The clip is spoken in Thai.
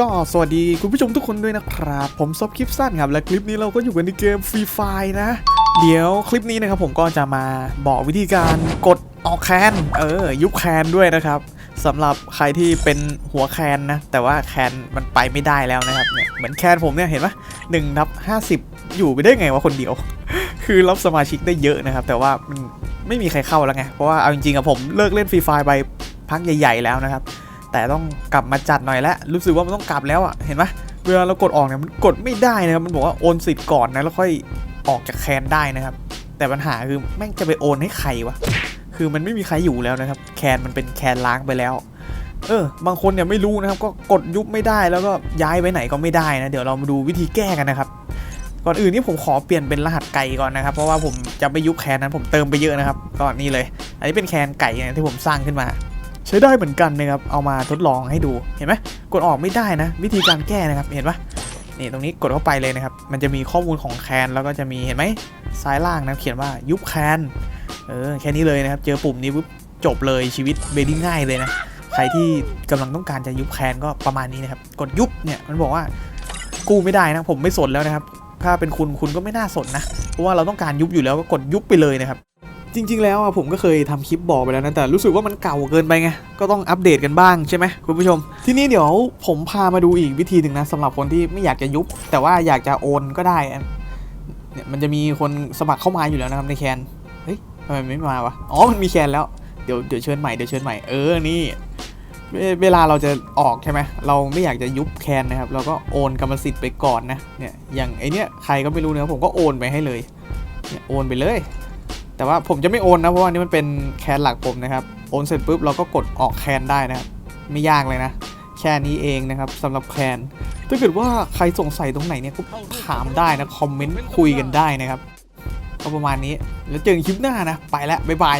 ก็สวัสดีคุณผู้ชมทุกคนด้วยนะครับ ผมซบคลิปสั้นครับ และคลิปนี้เราก็อยู่กันในเกมฟรีไฟนะ เดี๋ยวคลิปนี้นะครับผมก็จะมาบอกวิธีการกดออกแคนเออ ยุบแคนด้วยนะครับสำหรับใครที่เป็นหัวแคนนะ แต่ว่าแคนมันไปไม่ได้แล้วนะครับเนี่ยเหมือนแคนผมเนี่ยเห็นปะหนึ่งทับห้าสิบอยู่ไปได้ไงวะคนเดียว คือรับสมาชิกได้เยอะนะครับ แต่ว่ามันไม่มีใครเข้าแล้วไงเพราะว่าเอาจริงๆอะผมเลิกเล่นฟรีไฟไปพักใหญ่ ๆ แล้วนะครับ แต่ต้องกลับมาจัดหน่อยแล้วรู้สึกว่ามันต้องกลับแล้วอะเห็นไหมเวลาเรากดออกเนี่ยมันกดไม่ได้นะครับมันบอกว่าโอนสิทธิ์ก่อนนะแล้วค่อยออกจากแคนได้นะครับ แต่ปัญหาคือแม่งจะไปโอนให้ใครวะคือมันไม่มีใครอยู่แล้วนะครับ แคนมันเป็นแคนล้างไปแล้ว เออ บางคนเนี่ยไม่รู้นะครับ ก็กดยุบไม่ได้แล้วก็ย้ายไปไหนก็ไม่ได้นะ เดี๋ยวเรามาดูวิธีแก้กันนะครับ ก่อนอื่นนี่ผมขอเปลี่ยนเป็นรหัสไก่ก่อนนะครับ เพราะว่าผมจะไม่ยุบแคนนั้นผมเติมไปเยอะนะครับ ก็นี่เลย อันนี้เป็นแคนไก่ที่ผมสร้างขึ้นมา ใช้ได้เหมือนกันนะครับ เอามาทดลองให้ดู เห็นไหมกดออกไม่ได้นะ วิธีการแก้นะครับ เห็นปะนี่ตรงนี้กดเข้าไปเลยนะครับ มันจะมีข้อมูลของแคนแล้วก็จะมีเห็นไหมซ้ายล่างนะเขียนว่ายุบแคนเออแค่นี้เลยนะครับ เจอปุ่มนี้ปุ๊บจบเลยชีวิตเบดิ้งง่ายเลยนะ ใครที่กำลังต้องการจะยุบแคนก็ประมาณนี้นะครับ กดยุบเนี่ยมันบอกว่ากู้ไม่ได้นะผมไม่สนแล้วนะครับ ถ้าเป็นคุณคุณก็ไม่น่าสนนะ เพราะว่าเราต้องการยุบอยู่แล้วก็กดยุบไปเลยนะครับ จริง ๆ แล้วอะผมก็เคยทำคลิปบอกไปแล้วนะแต่รู้สึกว่ามันเก่าเกินไปไงก็ต้องอัปเดตกันบ้างใช่ไหมคุณผู้ชม ทีนี้เดี๋ยวผมพามาดูอีกวิธีหนึ่งนะสำหรับคนที่ไม่อยากจะยุบ แต่ว่าอยากจะโอนก็ได้อะเนี่ยมันจะมีคนสมัครเข้ามาอยู่แล้วนะครับในแคนเฮ้ยทำไมไม่มาวะอ๋อมันมีแคนแล้วเดี๋ยวเดี๋ยวเชิญใหม่เดี๋ยวเชิญใหม่เออนี่เวลาเราจะออกใช่ไหมเราไม่อยากจะยุบแคนนะครับ เราก็โอนกรรมสิทธิ์ไปก่อนนะเนี่ยอย่างไอเนี้ยใครก็ไม่รู้นะผมก็โอนไปให้เลยเนี่ยโอนไปเลย แต่ว่าผมจะไม่โอนนะเพราะว่านี่มันเป็นแคนหลักผมนะครับ โอนเสร็จปุ๊บเราก็กดออกแคนได้นะครับ ไม่ยากเลยนะ แค่นี้เองนะครับสำหรับแคนถ้าเกิดว่าใครสงสัยตรงไหนเนี่ยก็ถามได้นะคอมเมนต์คุยกันได้นะครับก็ประมาณนี้แล้วเจอกันคลิปหน้านะ ไปแล้วบ๊ายบาย